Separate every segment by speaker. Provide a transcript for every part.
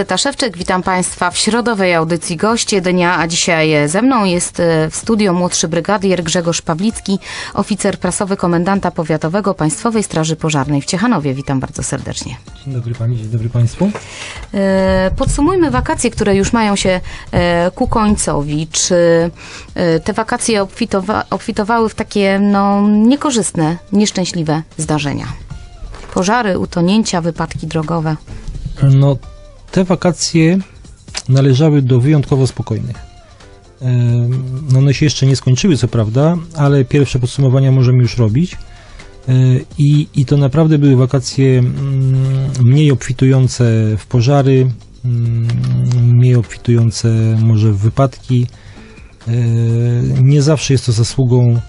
Speaker 1: Edyta Szewczyk, witam Państwa w środowej audycji Goście Dnia, a dzisiaj ze mną jest e, w studio młodszy brygadier Grzegorz Pawlicki, oficer prasowy komendanta powiatowego Państwowej Straży Pożarnej w Ciechanowie. Witam bardzo serdecznie.
Speaker 2: Dzień dobry Pani, dzień dobry Państwu.
Speaker 1: E, Podsumujmy wakacje, które już mają się e, ku końcowi. Czy te wakacje obfitowa- obfitowały w takie no, niekorzystne, nieszczęśliwe zdarzenia? Pożary, utonięcia, wypadki drogowe.
Speaker 2: No, te wakacje należały do wyjątkowo spokojnych. No one się jeszcze nie skończyły, co prawda, ale pierwsze podsumowania możemy już robić. E, I, I to naprawdę były wakacje mm, mniej obfitujące w pożary, mm, mniej obfitujące może w wypadki. E, Nie zawsze jest to zasługą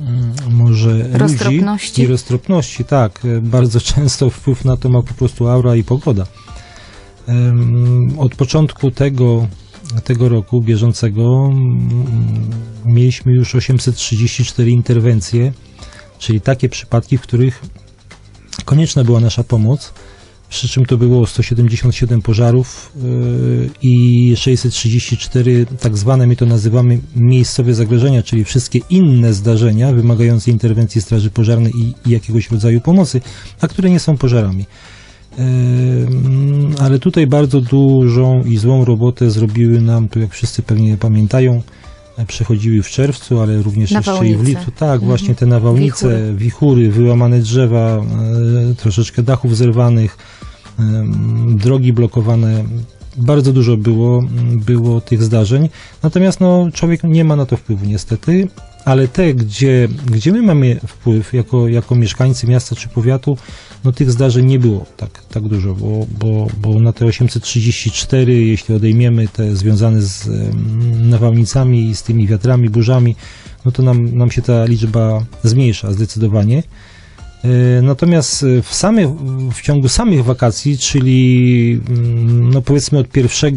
Speaker 2: mm, może ludzi
Speaker 1: Roztropności.
Speaker 2: i roztropności, tak. E, Bardzo często wpływ na to ma po prostu aura i pogoda. Od początku tego, tego roku bieżącego mm, mieliśmy już 834 interwencje, czyli takie przypadki, w których konieczna była nasza pomoc, przy czym to było 177 pożarów yy, i 634 tak zwane, my to nazywamy miejscowe zagrożenia, czyli wszystkie inne zdarzenia wymagające interwencji Straży Pożarnej i jakiegoś rodzaju pomocy, a które nie są pożarami. Ale tutaj bardzo dużą i złą robotę zrobiły nam, tu jak wszyscy pewnie pamiętają, e, przechodziły w czerwcu, ale również jeszcze i w
Speaker 1: Nawałnice.
Speaker 2: lipcu. Tak,
Speaker 1: Mhm.
Speaker 2: właśnie te nawałnice,
Speaker 1: Wichury.
Speaker 2: wichury, wyłamane drzewa, e, troszeczkę dachów zerwanych, drogi blokowane. Bardzo dużo było, było tych zdarzeń. Natomiast no, człowiek nie ma na to wpływu niestety, ale te, gdzie, gdzie my mamy wpływ jako, jako mieszkańcy miasta czy powiatu, no tych zdarzeń nie było tak, tak dużo, bo, bo, bo na te 834, jeśli odejmiemy te związane z nawałnicami i z tymi wiatrami, burzami, no to nam, nam się ta liczba zmniejsza zdecydowanie. E, Natomiast w, samych, w ciągu samych wakacji, czyli mm, no powiedzmy od 1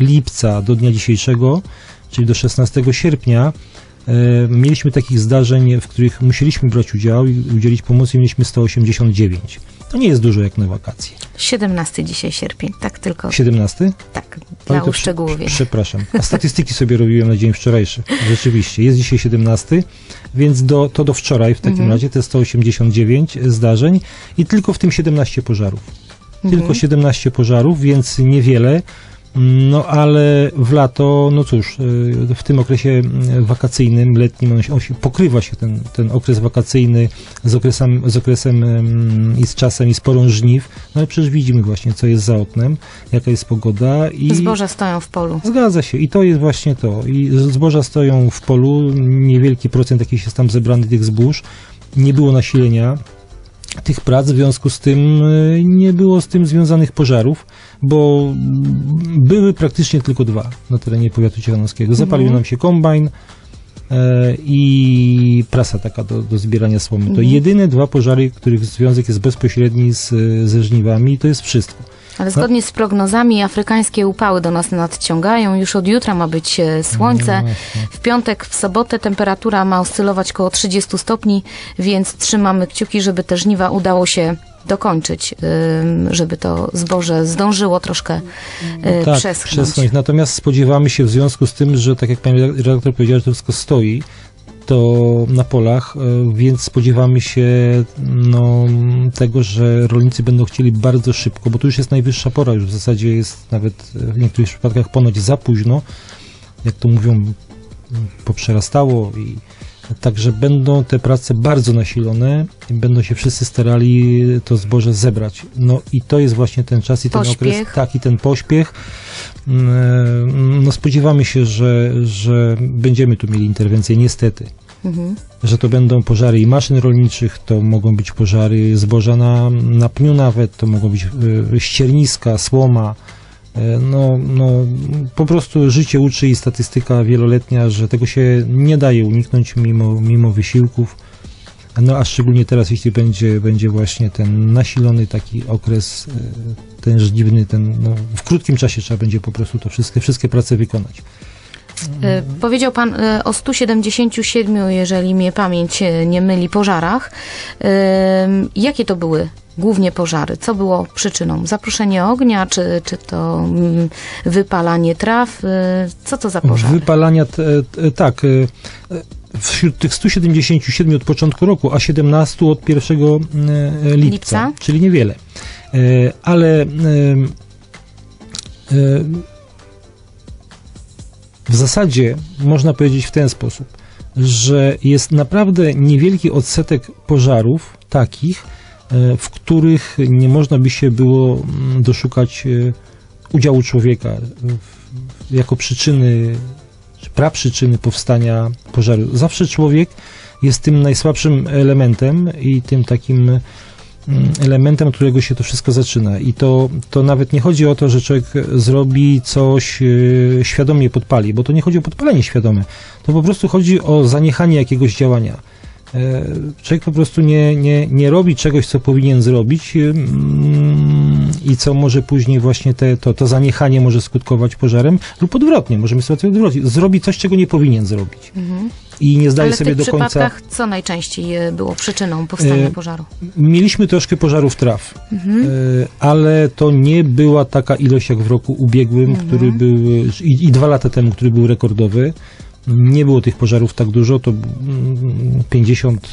Speaker 2: lipca do dnia dzisiejszego, czyli do 16 sierpnia, mieliśmy takich zdarzeń, w których musieliśmy brać udział i udzielić pomocy, mieliśmy 189. To nie jest dużo jak na wakacje.
Speaker 1: 17 dzisiaj sierpień, tak tylko,
Speaker 2: 17?
Speaker 1: tak,
Speaker 2: Ale
Speaker 1: dla
Speaker 2: to
Speaker 1: uszczegółowienia.
Speaker 2: prze- Przepraszam. A statystyki sobie robiłem na dzień wczorajszy. Rzeczywiście. Jest dzisiaj 17, więc do, to do wczoraj w takim
Speaker 1: Mhm.
Speaker 2: razie te 189 zdarzeń i tylko w tym 17 pożarów. Tylko
Speaker 1: Mhm.
Speaker 2: 17 pożarów, więc niewiele. No ale w lato, no cóż, y, w tym okresie y, wakacyjnym, letnim, on się, on się pokrywa się ten, ten okres wakacyjny z okresem, z okresem i z czasem i z porą żniw, no ale przecież widzimy właśnie, co jest za oknem, jaka jest pogoda i...
Speaker 1: Zboże stoją w polu.
Speaker 2: Zgadza się i to jest właśnie to. I zboża stoją w polu, niewielki procent jakiś jest tam zebrany tych zbóż, nie było nasilenia tych prac, w związku z tym y, nie było z tym związanych pożarów, bo były praktycznie tylko dwa na terenie powiatu ciechanowskiego. Zapalił
Speaker 1: Mhm.
Speaker 2: nam się kombajn e, i prasa taka do, do zbierania słomy. To
Speaker 1: Mhm.
Speaker 2: jedyne dwa pożary, których związek jest bezpośredni z, ze żniwami i to jest wszystko.
Speaker 1: Ale zgodnie z prognozami afrykańskie upały do nas nadciągają. Już od jutra ma być e, słońce.
Speaker 2: No,
Speaker 1: W piątek, w sobotę temperatura ma oscylować koło 30 stopni, więc trzymamy kciuki, żeby te żniwa udało się dokończyć, ym, żeby to zboże zdążyło troszkę e,
Speaker 2: tak,
Speaker 1: przeschnąć.
Speaker 2: przeschnąć. Natomiast spodziewamy się w związku z tym, że tak jak pani redaktor powiedziała, że to wszystko stoi, to na polach, e, więc spodziewamy się no, tego, że rolnicy będą chcieli bardzo szybko, bo tu już jest najwyższa pora, już w zasadzie jest nawet w niektórych przypadkach ponoć za późno, jak to mówią, poprzerastało i Także będą te prace bardzo nasilone i będą się wszyscy starali to zboże zebrać. No i to jest właśnie ten czas i ten
Speaker 1: Pośpiech.
Speaker 2: okres, tak i ten pośpiech. Mm, No spodziewamy się, że, że będziemy tu mieli interwencję, niestety.
Speaker 1: Mhm.
Speaker 2: Że to będą pożary i maszyn rolniczych, to mogą być pożary zboża na, na pniu nawet, to mogą być y, ścierniska, słoma. E, No, no, po prostu życie uczy i statystyka wieloletnia, że tego się nie daje uniknąć mimo, mimo wysiłków. No a szczególnie teraz, jeśli będzie, będzie właśnie ten nasilony taki okres, e, ten żniwny, ten, no, w krótkim czasie trzeba będzie po prostu to wszystkie, wszystkie prace wykonać.
Speaker 1: E, Powiedział Pan e, o 177, jeżeli mnie pamięć e, nie myli, pożarach. Jakie to były głównie pożary? Co było przyczyną? Zaproszenie ognia, czy, czy to mm, wypalanie traw? Co to za pożary?
Speaker 2: Wypalania, tak. Wśród tych 177 od początku roku, a 17 od 1 e, lipca,
Speaker 1: Lipca?
Speaker 2: czyli niewiele. Ale w zasadzie można powiedzieć w ten sposób, że jest naprawdę niewielki odsetek pożarów takich, e, w których nie można by się było mm, doszukać e, udziału człowieka w- jako przyczyny, czy praprzyczyny powstania pożaru. Zawsze człowiek jest tym najsłabszym elementem i tym takim elementem, od którego się to wszystko zaczyna. I to, to nawet nie chodzi o to, że człowiek zrobi coś e, świadomie podpali, bo to nie chodzi o podpalenie świadome. To po prostu chodzi o zaniechanie jakiegoś działania. E, Człowiek po prostu nie, nie, nie robi czegoś, co powinien zrobić mm, i co może później właśnie te, to, to zaniechanie może skutkować pożarem, lub odwrotnie, możemy sytuację odwrócić. Zrobi coś, czego nie powinien zrobić. I nie zdaje
Speaker 1: Ale w
Speaker 2: sobie
Speaker 1: tych
Speaker 2: do końca...
Speaker 1: przypadkach co najczęściej e, było przyczyną powstania
Speaker 2: E,
Speaker 1: pożaru?
Speaker 2: Mieliśmy troszkę pożarów traw,
Speaker 1: Mhm.
Speaker 2: e, ale to nie była taka ilość jak w roku ubiegłym,
Speaker 1: Mhm.
Speaker 2: który był i, i dwa lata temu, który był rekordowy. Nie było tych pożarów tak dużo, to mm, 50,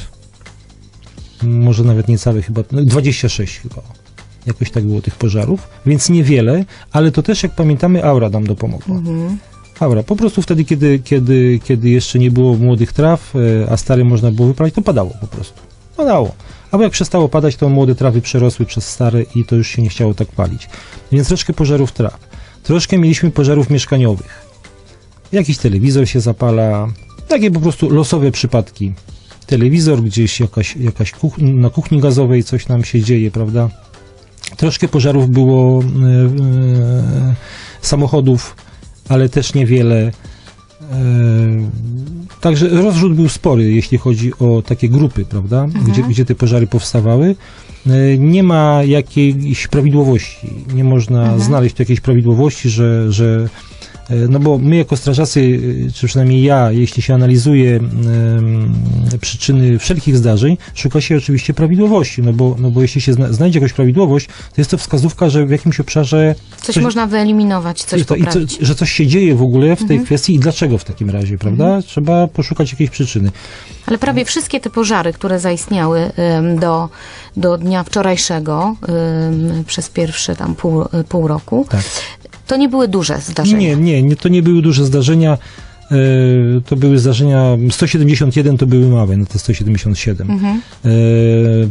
Speaker 2: może nawet niecałe chyba, no 26 chyba. Jakoś tak było tych pożarów, więc niewiele, ale to też jak pamiętamy aura nam dopomogła.
Speaker 1: Mhm.
Speaker 2: Aura, po prostu wtedy, kiedy, kiedy, kiedy jeszcze nie było młodych traw, e, a stare można było wypalić, to padało po prostu. Padało. Albo jak przestało padać, to młode trawy przerosły przez stare i to już się nie chciało tak palić. Więc troszkę pożarów traw. Troszkę mieliśmy pożarów mieszkaniowych. Jakiś telewizor się zapala, takie po prostu losowe przypadki. Telewizor, gdzieś jakaś, jakaś kuch na kuchni gazowej coś nam się dzieje, prawda? Troszkę pożarów było e, e, samochodów, ale też niewiele. E, Także rozrzut był spory, jeśli chodzi o takie grupy, prawda, gdzie, gdzie te pożary powstawały. E, Nie ma jakiejś prawidłowości, nie można znaleźć tu jakiejś prawidłowości, że, że no bo my jako strażacy, e, czy przynajmniej ja, jeśli się analizuje przyczyny wszelkich zdarzeń, szuka się oczywiście prawidłowości, no bo, no bo jeśli się zna, znajdzie jakąś prawidłowość, to jest to wskazówka, że w jakimś obszarze
Speaker 1: Coś,
Speaker 2: coś-
Speaker 1: można wyeliminować, coś
Speaker 2: to, co, że coś się dzieje w ogóle w tej kwestii i dlaczego w takim razie, prawda? Trzeba poszukać jakiejś przyczyny.
Speaker 1: Ale prawie wszystkie te pożary, które zaistniały do, do dnia wczorajszego przez pierwsze tam pół, pół roku,
Speaker 2: Tak.
Speaker 1: To nie były duże zdarzenia.
Speaker 2: Nie, nie, nie, to nie były duże zdarzenia. e, To były zdarzenia, 171 to były małe, no to 177.
Speaker 1: Mhm.
Speaker 2: E,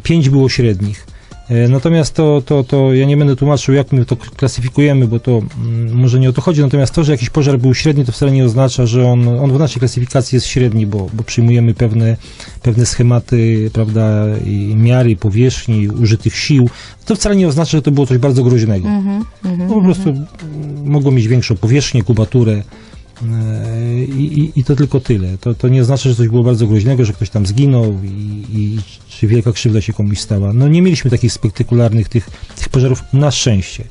Speaker 2: Pięć było średnich. E, Natomiast to, to, to ja nie będę tłumaczył, jak my to klasyfikujemy, bo to mm, może nie o to chodzi. Natomiast to, że jakiś pożar był średni, to wcale nie oznacza, że on, on w naszej klasyfikacji jest średni, bo, bo przyjmujemy pewne, pewne schematy, prawda, i miary powierzchni, użytych sił. To wcale nie oznacza, że to było coś bardzo groźnego.
Speaker 1: Mhm, mhm.
Speaker 2: No, po prostu mm, mogło mieć większą powierzchnię, kubaturę. E, I, i, I to tylko tyle. To, to nie oznacza, że coś było bardzo groźnego, że ktoś tam zginął i, i czy wielka krzywda się komuś stała. No nie mieliśmy takich spektakularnych tych, tych pożarów na szczęście.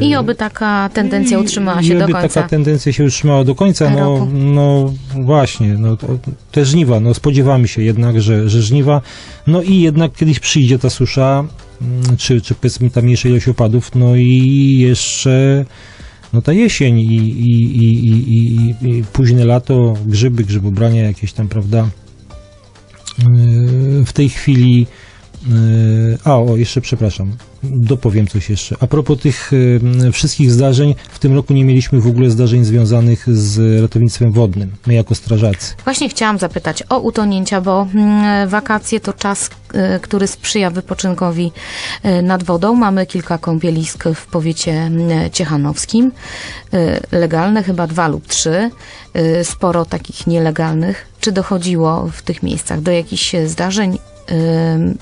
Speaker 1: I oby taka tendencja
Speaker 2: I-
Speaker 1: utrzymała
Speaker 2: i
Speaker 1: się do
Speaker 2: oby
Speaker 1: końca.
Speaker 2: taka tendencja się utrzymała do końca. No, no właśnie, no, to, te żniwa, no spodziewamy się jednak, że, że żniwa, no i jednak kiedyś przyjdzie ta susza, mm, czy, czy powiedzmy ta mniejsza ilość opadów, no i jeszcze no ta jesień i, i, i, i, i, późne lato, grzyby, grzybobrania jakieś tam, prawda, Yy, w tej chwili a, o, jeszcze przepraszam, dopowiem coś jeszcze. A propos tych yy, wszystkich zdarzeń, w tym roku nie mieliśmy w ogóle zdarzeń związanych z ratownictwem wodnym, my jako strażacy.
Speaker 1: Właśnie chciałam zapytać o utonięcia, bo mm, wakacje to czas, e, który sprzyja wypoczynkowi e, nad wodą. Mamy kilka kąpielisk w powiecie mm, ciechanowskim. E, Legalne chyba dwa lub trzy. E, Sporo takich nielegalnych. Czy dochodziło w tych miejscach do jakichś zdarzeń?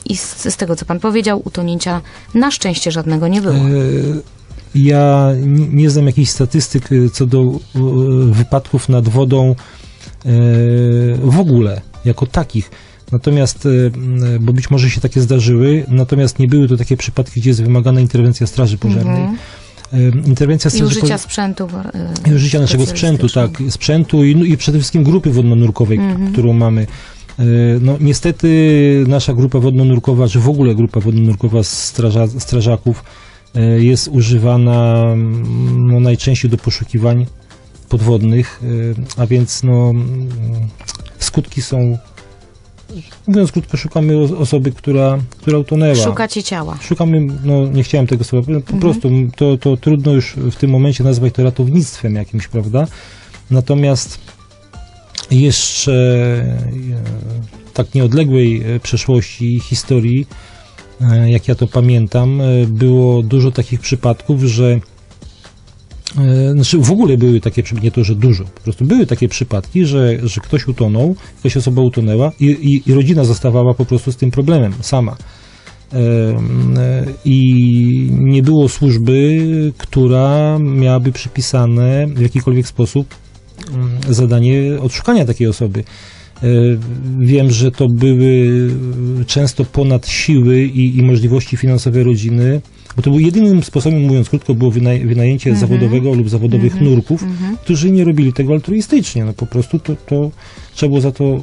Speaker 1: I z, z tego, co pan powiedział, utonięcia na szczęście żadnego nie było.
Speaker 2: E, Ja nie znam jakichś statystyk e, co do e, wypadków nad wodą w ogóle, jako takich. Natomiast, bo być może się takie zdarzyły, natomiast nie były to takie przypadki, gdzie jest wymagana interwencja Straży Pożarnej.
Speaker 1: Mhm.
Speaker 2: interwencja
Speaker 1: I
Speaker 2: Straży
Speaker 1: użycia
Speaker 2: Pożarnej-
Speaker 1: sprzętu.
Speaker 2: i użycia naszego sprzętu, tak, sprzętu i, i przede wszystkim grupy wodno-nurkowej,
Speaker 1: Mhm.
Speaker 2: którą mamy. E, No, niestety nasza grupa wodno-nurkowa, czy w ogóle grupa wodno-nurkowa straża, strażaków e, jest używana mm, no, najczęściej do poszukiwań podwodnych, e, a więc no, mm, skutki są, mówiąc krótko, szukamy osoby, która, która utonęła.
Speaker 1: Szukacie ciała.
Speaker 2: Szukamy, no nie chciałem tego słowa, po
Speaker 1: Mhm.
Speaker 2: prostu to, to trudno już w tym momencie nazwać to ratownictwem jakimś, prawda? Natomiast jeszcze e, tak nieodległej e, przeszłości historii, e, jak ja to pamiętam, było dużo takich przypadków, że znaczy w ogóle były takie nie to, że dużo, po prostu były takie przypadki, że, że ktoś utonął, jakaś osoba utonęła i, i, i rodzina zostawała po prostu z tym problemem sama. I nie było służby, która miałaby przypisane w jakikolwiek sposób zadanie odszukania takiej osoby. E, Wiem, że to były często ponad siły i, i możliwości finansowe rodziny, bo to był jedynym sposobem, mówiąc krótko, było wynaj- wynajęcie
Speaker 1: Mhm.
Speaker 2: zawodowego lub zawodowych
Speaker 1: Mhm.
Speaker 2: nurków,
Speaker 1: Mhm.
Speaker 2: którzy nie robili tego altruistycznie. No po prostu to, to trzeba było za to e,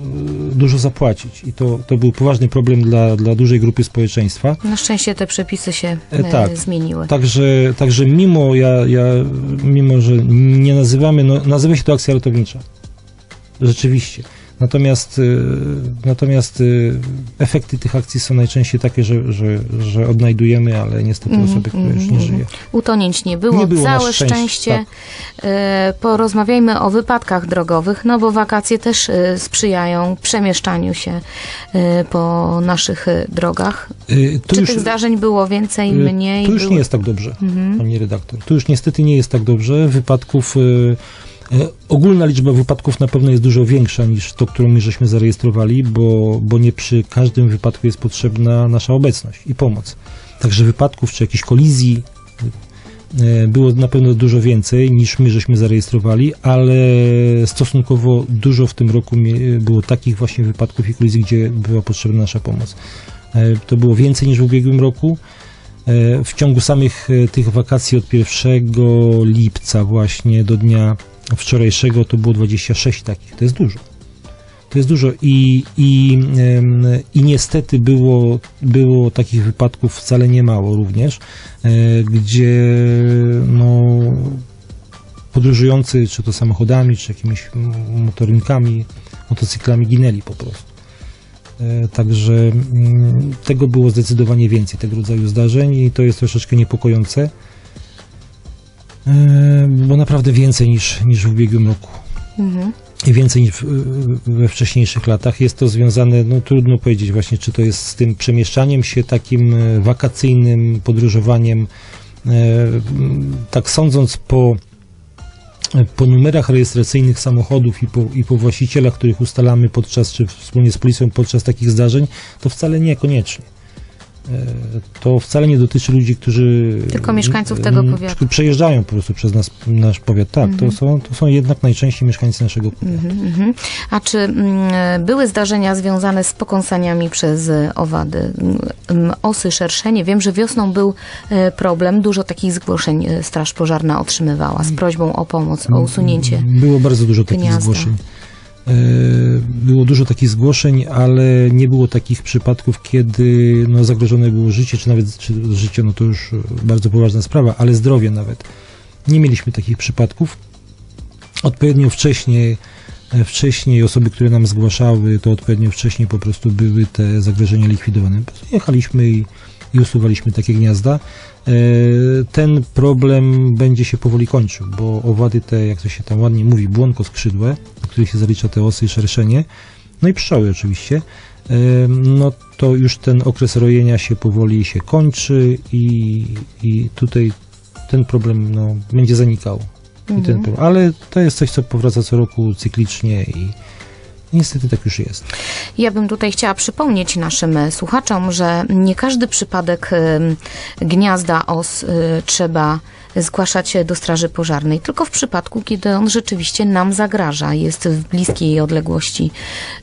Speaker 2: dużo zapłacić. I to, to był poważny problem dla, dla dużej grupy społeczeństwa.
Speaker 1: Na szczęście te przepisy się
Speaker 2: E,
Speaker 1: e,
Speaker 2: tak.
Speaker 1: zmieniły.
Speaker 2: Także, także mimo, ja, ja, mimo, że nie nazywamy, no, nazywa się to akcja ratownicza. Rzeczywiście. Natomiast, y, natomiast y, efekty tych akcji są najczęściej takie, że, że, że odnajdujemy, ale niestety
Speaker 1: Mhm,
Speaker 2: osoby, które już nie
Speaker 1: mhm,
Speaker 2: żyje.
Speaker 1: Utonięć nie było,
Speaker 2: Nie było,
Speaker 1: całe
Speaker 2: szczęście,
Speaker 1: szczęście.
Speaker 2: tak.
Speaker 1: E, Porozmawiajmy o wypadkach drogowych, no bo wakacje też sprzyjają przemieszczaniu się po naszych drogach.
Speaker 2: Y, Tu
Speaker 1: Czy
Speaker 2: już,
Speaker 1: tych zdarzeń było więcej,
Speaker 2: y,
Speaker 1: mniej?
Speaker 2: tu już
Speaker 1: Było-
Speaker 2: nie jest tak dobrze.
Speaker 1: Mhm.
Speaker 2: pani redaktor. Tu już niestety nie jest tak dobrze. Wypadków, ogólna liczba wypadków na pewno jest dużo większa niż to, którą my żeśmy zarejestrowali, bo, bo nie przy każdym wypadku jest potrzebna nasza obecność i pomoc. Także wypadków czy jakichś kolizji e, było na pewno dużo więcej niż my żeśmy zarejestrowali, ale stosunkowo dużo w tym roku było takich właśnie wypadków i kolizji, gdzie była potrzebna nasza pomoc. E, To było więcej niż w ubiegłym roku. E, W ciągu samych e, tych wakacji od 1 lipca właśnie do dnia wczorajszego to było 26 takich. To jest dużo. To jest dużo i, i, i niestety było, było takich wypadków wcale nie mało również, e, gdzie no, podróżujący, czy to samochodami, czy jakimiś motorynkami, motocyklami ginęli po prostu. E, Także mm, tego było zdecydowanie więcej, tego rodzaju zdarzeń i to jest troszeczkę niepokojące, bo naprawdę więcej niż, niż w ubiegłym roku
Speaker 1: Mhm.
Speaker 2: i więcej niż we wcześniejszych latach. Jest to związane, no trudno powiedzieć właśnie, czy to jest z tym przemieszczaniem się takim e, wakacyjnym, podróżowaniem. E, Tak sądząc po, po numerach rejestracyjnych samochodów i po, i po właścicielach, których ustalamy podczas, czy wspólnie z policją podczas takich zdarzeń, to wcale niekoniecznie. E, To wcale nie dotyczy ludzi, którzy.
Speaker 1: Tylko mieszkańców tego
Speaker 2: m,
Speaker 1: powiatu.
Speaker 2: Przejeżdżają po prostu przez nas, nasz powiat. Tak,
Speaker 1: Mhm.
Speaker 2: to, są, to są jednak najczęściej mieszkańcy naszego powiatu.
Speaker 1: Mhm, mhm. A czy mm, były zdarzenia związane z pokąsaniami przez e, owady? Mm, Osy, szerszenie. Wiem, że wiosną był e, problem. Dużo takich zgłoszeń e, Straż Pożarna otrzymywała z prośbą o pomoc, o usunięcie.
Speaker 2: Było bardzo dużo takich
Speaker 1: gniazda.
Speaker 2: zgłoszeń. E, Było dużo takich zgłoszeń, ale nie było takich przypadków, kiedy no, zagrożone było życie, czy nawet czy życie, no to już bardzo poważna sprawa, ale zdrowie nawet. Nie mieliśmy takich przypadków. Odpowiednio wcześniej, e, wcześniej osoby, które nam zgłaszały, to odpowiednio wcześniej po prostu były te zagrożenia likwidowane. Jechaliśmy i, i usuwaliśmy takie gniazda. E, Ten problem będzie się powoli kończył, bo owady te, jak to się tam ładnie mówi, błonko skrzydłe, do których się zalicza te osy i szerszenie, no i pszczoły oczywiście, e, no to już ten okres rojenia się powoli się kończy i, i tutaj ten problem no, będzie zanikał. I ten
Speaker 1: Mhm.
Speaker 2: problem. Ale to jest coś, co powraca co roku cyklicznie i, Niestety tak już jest.
Speaker 1: Ja bym tutaj chciała przypomnieć naszym słuchaczom, że nie każdy przypadek gniazda os y, trzeba zgłaszać do Straży Pożarnej, tylko w przypadku, kiedy on rzeczywiście nam zagraża, jest w bliskiej odległości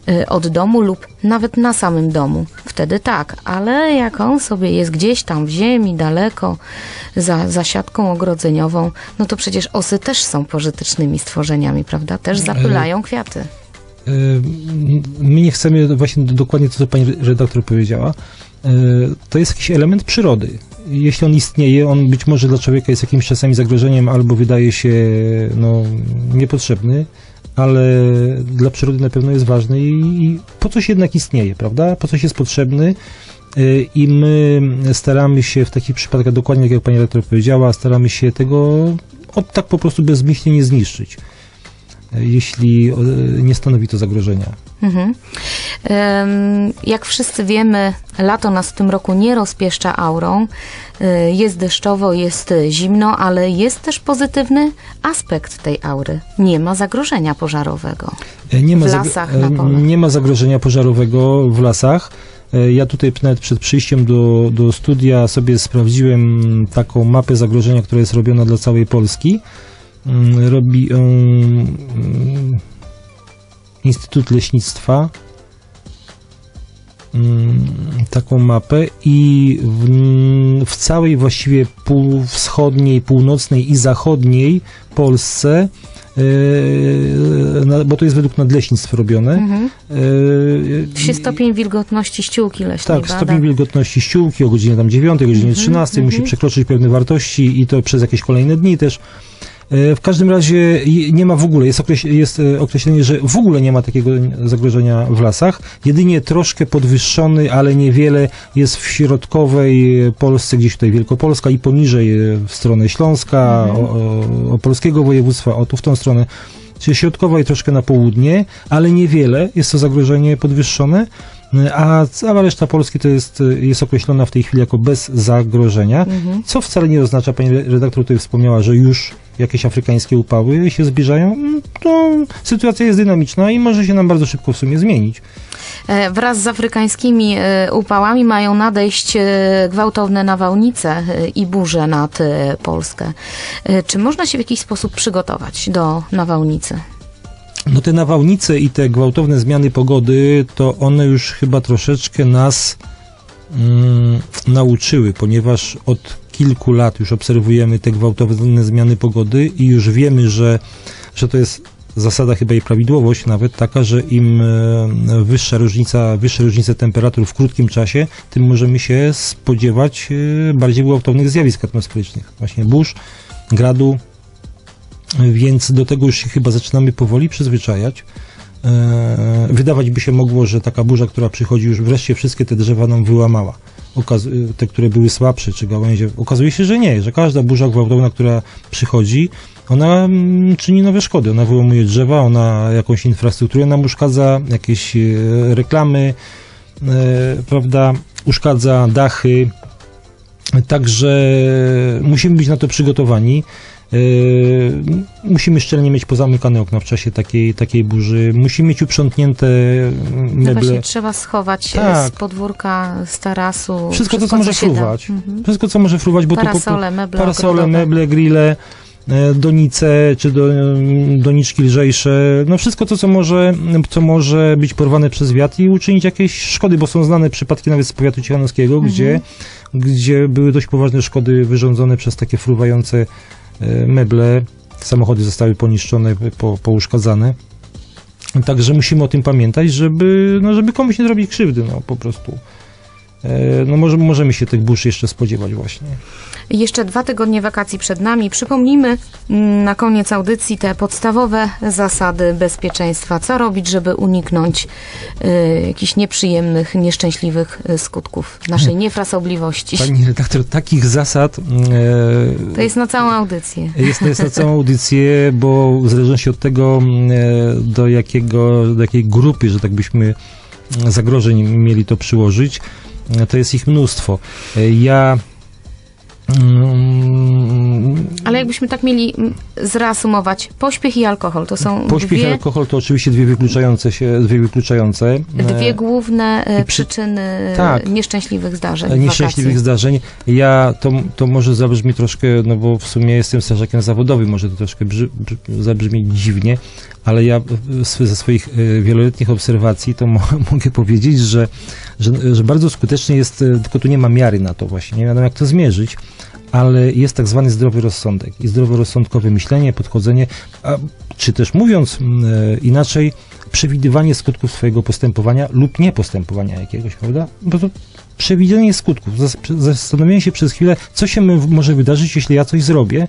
Speaker 1: y, od domu lub nawet na samym domu. Wtedy tak, ale jak on sobie jest gdzieś tam w ziemi, daleko, za, za siatką ogrodzeniową, no to przecież osy też są pożytecznymi stworzeniami, prawda? Też zapylają kwiaty.
Speaker 2: E, My nie chcemy właśnie do- dokładnie to, co pani redaktor powiedziała. E, To jest jakiś element przyrody. Jeśli on istnieje, on być może dla człowieka jest jakimś czasami zagrożeniem albo wydaje się no, niepotrzebny, ale dla przyrody na pewno jest ważny i, po coś jednak istnieje, prawda? Po coś jest potrzebny. E, I my staramy się w takich przypadkach, dokładnie tak jak pani redaktor powiedziała, staramy się tego od tak po prostu bezmyślnie nie zniszczyć jeśli e, nie stanowi to zagrożenia.
Speaker 1: Mhm. Jak wszyscy wiemy, lato nas w tym roku nie rozpieszcza aurą. Y, Jest deszczowo, jest zimno, ale jest też pozytywny aspekt tej aury. Nie ma zagrożenia pożarowego.
Speaker 2: E, Nie ma,
Speaker 1: W lasach,
Speaker 2: e,
Speaker 1: na polach.
Speaker 2: nie ma zagrożenia pożarowego w lasach. E, Ja tutaj nawet przed przyjściem do, do studia sobie sprawdziłem taką mapę zagrożenia, która jest robiona dla całej Polski. Mm, Robi ją mm, Instytut Leśnictwa mm, taką mapę i w, w całej właściwie półwschodniej, północnej i zachodniej Polsce Yy, bo to jest według nadleśnictw robione.
Speaker 1: Mhm.
Speaker 2: Yy,
Speaker 1: stopień wilgotności ściółki leśnej
Speaker 2: tak,
Speaker 1: bada.
Speaker 2: stopień wilgotności ściółki o godzinie tam 9, godzinie
Speaker 1: Mhm,
Speaker 2: 13 musi
Speaker 1: mhm.
Speaker 2: przekroczyć pewne wartości i to przez jakieś kolejne dni też. Yy, W każdym razie nie ma w ogóle, jest, okreś- jest e, określenie, że w ogóle nie ma takiego zagrożenia w lasach. Jedynie troszkę podwyższony, ale niewiele jest w środkowej e, Polsce, gdzieś tutaj Wielkopolska i poniżej e, w stronę Śląska,
Speaker 1: Mhm.
Speaker 2: o, o, opolskiego województwa, o tu w tą stronę. Czyli środkowa i troszkę na południe, ale niewiele jest to zagrożenie podwyższone, e, a cała reszta Polski to jest, e, jest określona w tej chwili jako bez zagrożenia.
Speaker 1: Mhm.
Speaker 2: Co wcale nie oznacza, pani redaktor tutaj wspomniała, że już jakieś afrykańskie upały się zbliżają. Mm, To sytuacja jest dynamiczna i może się nam bardzo szybko w sumie zmienić.
Speaker 1: E, Wraz z afrykańskimi e, upałami mają nadejść e, gwałtowne nawałnice i burze nad Polskę. Czy można się w jakiś sposób przygotować do nawałnicy?
Speaker 2: No te nawałnice i te gwałtowne zmiany pogody, to one już chyba troszeczkę nas mm, nauczyły, ponieważ od kilku lat już obserwujemy te gwałtowne zmiany pogody i już wiemy, że, że to jest zasada chyba i prawidłowość nawet taka, że im e, wyższa różnica, wyższe różnice temperatur w krótkim czasie, tym możemy się spodziewać e, bardziej gwałtownych zjawisk atmosferycznych. Właśnie burz, gradu, więc do tego już się chyba zaczynamy powoli przyzwyczajać. E, Wydawać by się mogło, że taka burza, która przychodzi, już wreszcie wszystkie te drzewa nam wyłamała. Te, które były słabsze, czy gałęzie. Okazuje się, że nie, że każda burza gwałtowna, która przychodzi, ona mm, czyni nowe szkody. Ona wyłamuje drzewa, ona jakąś infrastrukturę nam uszkadza, jakieś e, reklamy, e, prawda, uszkadza dachy. Także musimy być na to przygotowani. Yy, musimy szczelnie mieć pozamykane okna w czasie takiej, takiej burzy. Musimy mieć uprzątnięte
Speaker 1: No
Speaker 2: meble.
Speaker 1: właśnie, trzeba schować e,
Speaker 2: Tak.
Speaker 1: z podwórka, z tarasu.
Speaker 2: Wszystko to, co może
Speaker 1: się da.
Speaker 2: fruwać.
Speaker 1: Mhm.
Speaker 2: Wszystko, co może fruwać, bo to po,
Speaker 1: Parasole, meble
Speaker 2: parasole,
Speaker 1: ogrodowe.
Speaker 2: meble, grille, e, donice, czy do, doniczki lżejsze, no wszystko to, co może, co może być porwane przez wiatr i uczynić jakieś szkody, bo są znane przypadki nawet z powiatu ciechanowskiego,
Speaker 1: Mhm.
Speaker 2: gdzie, gdzie były dość poważne szkody wyrządzone przez takie fruwające meble. Samochody zostały poniszczone, po, pouszkadzane. Także musimy o tym pamiętać, żeby, no, żeby komuś nie zrobić krzywdy, no po prostu. E, No może, możemy się tych burz jeszcze spodziewać właśnie.
Speaker 1: Jeszcze dwa tygodnie wakacji przed nami. Przypomnijmy mm, na koniec audycji te podstawowe zasady bezpieczeństwa. Co robić, żeby uniknąć y, jakichś nieprzyjemnych, nieszczęśliwych y, skutków naszej niefrasobliwości.
Speaker 2: Pani redaktor, takich zasad e,
Speaker 1: To jest na całą audycję.
Speaker 2: jest, to jest na całą audycję, bo w zależności od tego, e, do, jakiego, do jakiej grupy, że tak byśmy zagrożeń mieli to przyłożyć, to jest ich mnóstwo. Ja
Speaker 1: Ale jakbyśmy tak mieli mm, zreasumować, pośpiech i alkohol to są
Speaker 2: Pośpiech i
Speaker 1: dwie,
Speaker 2: alkohol to oczywiście dwie wykluczające się, dwie wykluczające.
Speaker 1: dwie
Speaker 2: e,
Speaker 1: główne e,
Speaker 2: i przy-
Speaker 1: przyczyny
Speaker 2: tak.
Speaker 1: nieszczęśliwych zdarzeń.
Speaker 2: nieszczęśliwych
Speaker 1: wakacji.
Speaker 2: zdarzeń. Ja, to, to może zabrzmi troszkę, no bo w sumie jestem strażakiem zawodowym, może to troszkę brzy, brzy, zabrzmi dziwnie, ale ja ze swoich e, wieloletnich obserwacji to mo, mogę powiedzieć, że, że, że bardzo skutecznie jest, tylko tu nie ma miary na to właśnie, nie wiadomo jak to zmierzyć, ale jest tak zwany zdrowy rozsądek i zdroworozsądkowe myślenie, podchodzenie, a, czy też mówiąc mm, e, inaczej, przewidywanie skutków swojego postępowania lub niepostępowania jakiegoś, prawda? Bo to przewidzenie skutków, zas- zastanowienie się przez chwilę, co się może wydarzyć, jeśli ja coś zrobię,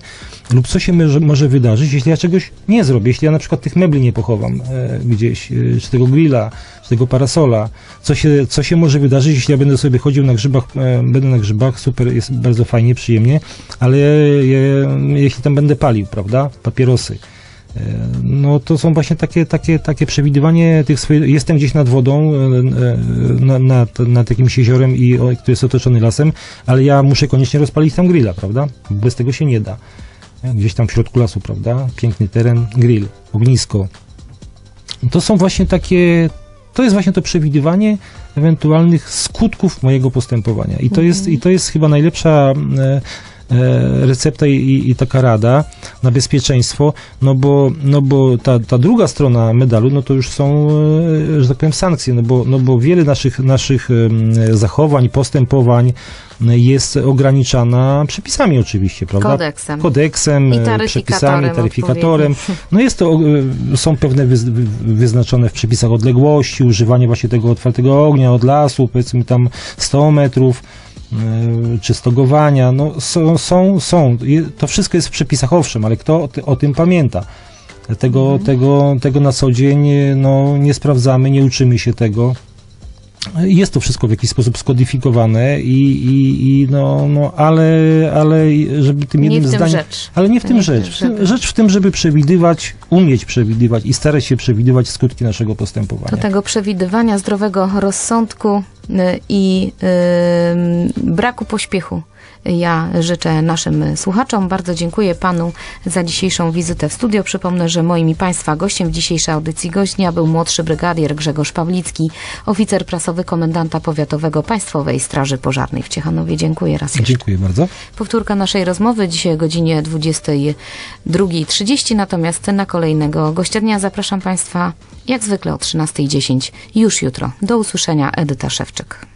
Speaker 2: lub co się może, wydarzyć, jeśli ja czegoś nie zrobię, jeśli ja na przykład tych mebli nie pochowam e, gdzieś, e, czy tego grilla, czy tego parasola, co się, co się może wydarzyć, jeśli ja będę sobie chodził na grzybach, e, będę na grzybach, super, jest bardzo fajnie, przyjemnie, ale je, jeśli tam będę palił, prawda, papierosy, No to są właśnie takie, takie, takie przewidywanie tych swoich, jestem gdzieś nad wodą, e, e, na, nad, nad jakimś jeziorem, i, który jest otoczony lasem, ale ja muszę koniecznie rozpalić tam grilla, prawda? Bez tego się nie da. E, Gdzieś tam w środku lasu, prawda? Piękny teren, grill, ognisko. To są właśnie takie, to jest właśnie to przewidywanie ewentualnych skutków mojego postępowania. I to, jest, i to jest chyba najlepsza e, e, recepta i, i, taka rada na bezpieczeństwo, no bo, no bo ta, ta druga strona medalu, no to już są, e, że tak powiem, sankcje, no bo, no bo wiele naszych, naszych zachowań, postępowań jest ograniczana przepisami oczywiście, prawda?
Speaker 1: Kodeksem.
Speaker 2: Kodeksem,
Speaker 1: I
Speaker 2: e, przepisami, taryfikatorem. No jest to, e, są pewne wyz, wy- wyznaczone w przepisach odległości, używanie właśnie tego otwartego ognia od lasu, powiedzmy tam 100 metrów, e, czy stogowania, no są, są, są. To wszystko jest w przepisach, owszem, ale kto o, ty, o tym pamięta? Tego, tego, tego na co dzień e, no, nie sprawdzamy, nie uczymy się tego. Jest to wszystko w jakiś sposób skodyfikowane i, i, i no, no ale, ale żeby tym
Speaker 1: Nie
Speaker 2: jednym
Speaker 1: w tym
Speaker 2: zdaniem...
Speaker 1: rzecz.
Speaker 2: Ale nie w tym
Speaker 1: Nie
Speaker 2: rzecz. W tym,
Speaker 1: żeby-
Speaker 2: rzecz w tym, żeby przewidywać, umieć przewidywać i starać się przewidywać skutki naszego postępowania.
Speaker 1: Do tego przewidywania zdrowego rozsądku y, i y, braku pośpiechu. Ja życzę naszym słuchaczom. Bardzo dziękuję panu za dzisiejszą wizytę w studio. Przypomnę, że moim i państwa gościem w dzisiejszej audycji gościa był młodszy brygadier Grzegorz Pawlicki, oficer prasowy komendanta powiatowego Państwowej Straży Pożarnej w Ciechanowie. Dziękuję raz jeszcze.
Speaker 2: Dziękuję bardzo.
Speaker 1: Powtórka naszej rozmowy dzisiaj o godzinie 22.30, natomiast na kolejnego gościa dnia zapraszam Państwa jak zwykle o 13.10 już jutro. Do usłyszenia, Edyta Szewczyk.